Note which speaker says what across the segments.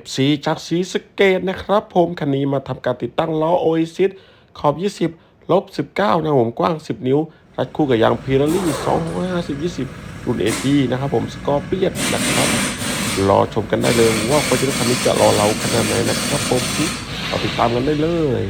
Speaker 1: FC จากสีสเกตนะครับ ผมคันนี้มาทำการติดตั้งล้อโอเอซิสขอบ 20 ลบ 19 นะผมกว้าง 10 นิ้ว รัดคู่กับยางพีราลี่250 20 รุ่นเอจีนะครับผมสกอร์เปียนนะครับ รอชมกันได้เลยว่าฟอร์จูเนอร์คันนี้จะรอเราขนาดไหนนะครับผมเราติดตามกันได้เลย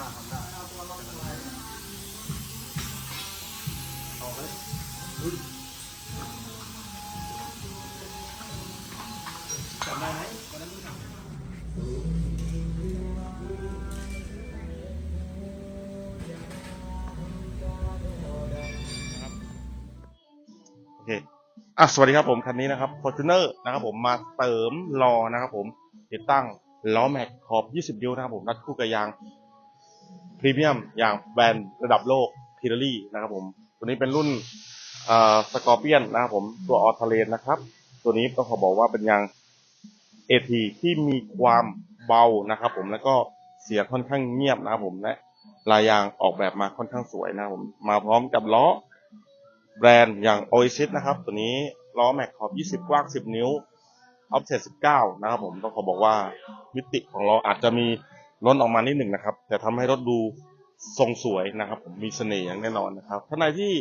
Speaker 2: โอเคอะสวัสดีครับผมคันนี้นะครับ Fortuner นะครับผมมาเติมล้อนะครับผมติดตั้งล้อแม็กขอบ 20 นิ้วนะครับผมรัดคู่กับยาง พรีเมียมอย่างแบรนด์ระดับโลกพีเรลี่นะครับผมตัวนี้เป็นรุ่นสกอร์เปียนนะครับผมตัวออทเลนนะครับ ตัวนี้ต้องขอบอกว่าเป็นยาง AT ที่มีความเบานะครับผมแล้วก็เสียงค่อนข้างเงียบนะครับผมและลายยางออกแบบมาค่อนข้างสวยนะครับผมมาพร้อมกับล้อแบรนด์อย่าง Oasis นะครับ ตัวนี้ล้อแม็กขอบ 20 กว้าง 10 นิ้ว offset 19 นะครับผมต้องขอบอกว่ามิติของล้ออาจจะมี ล้นออกมานิดหนึ่งนะครับ แต่ทำให้รถดูทรงสวยนะครับ ผมมีเสน่ห์อย่างแน่นอนนะครับท่านใดที่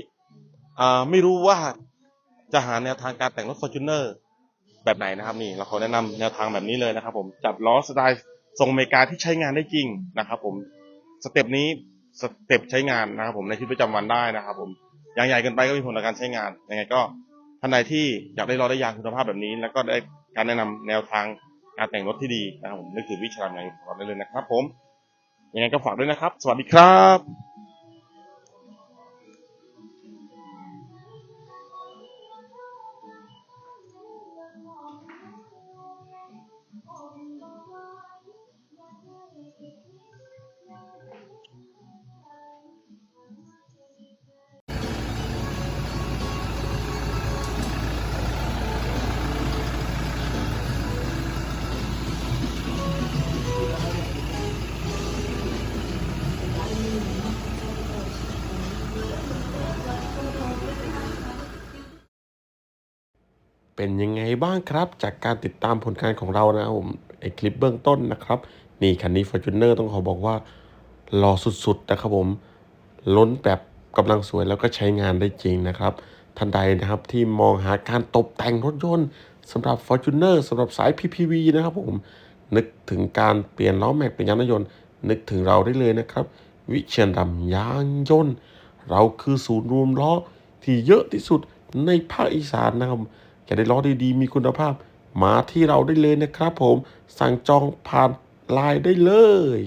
Speaker 2: ไม่รู้ว่าจะหาแนวทางการแต่งรถ Fortuner แบบไหนนะครับนี่เราขอแนะนำแนวทางแบบนี้เลยนะครับ ผมจัดล้อสไตล์ทรงอเมริกาที่ใช้งานได้จริงนะครับ ผมสเต็ปนี้สเต็ปใช้งานนะครับ ผมในชีวิตประจำวันได้นะครับ ผมยางใหญ่เกินไปก็มีผลต่อการใช้งานยังไงก็ท่านใดที่อยากได้รถได้ยางคุณภาพแบบนี้ แล้วก็ได้การแนะนำแนวทาง การแต่งรถที่ดีนะครับผมนึกถึงวิชาญในขอได้เลยนะครับ ผมยังไงก็ฝากด้วยนะครับ สวัสดีครับ
Speaker 1: เป็นยังไงบ้างครับ จากการติดตามผลงานของเรานะครับผมไอคลิปเบื้องต้นนะครับ นี่คันนี้ Fortuner ต้องขอบอกว่าหล่อสุดๆนะครับผมล้นแบบกำลังสวยแล้วก็ใช้งานได้จริงนะครับ ท่านใดนะครับที่มองหาการตกแต่งรถยนต์สำหรับ Fortuner สำหรับสาย PPV นะครับผมนึกถึงการเปลี่ยนล้อแม็กเป็นยางรถยนต์ นึกถึงเราได้เลยนะครับ วิเชียนดำยางยนต์ เราคือศูนย์รวมล้อที่เยอะที่สุดในภาคอีสานนะครับ อยากได้ล้อดีๆ มีคุณภาพ มาที่เราได้เลยนะครับผม สั่งจองผ่านไลน์ได้เลย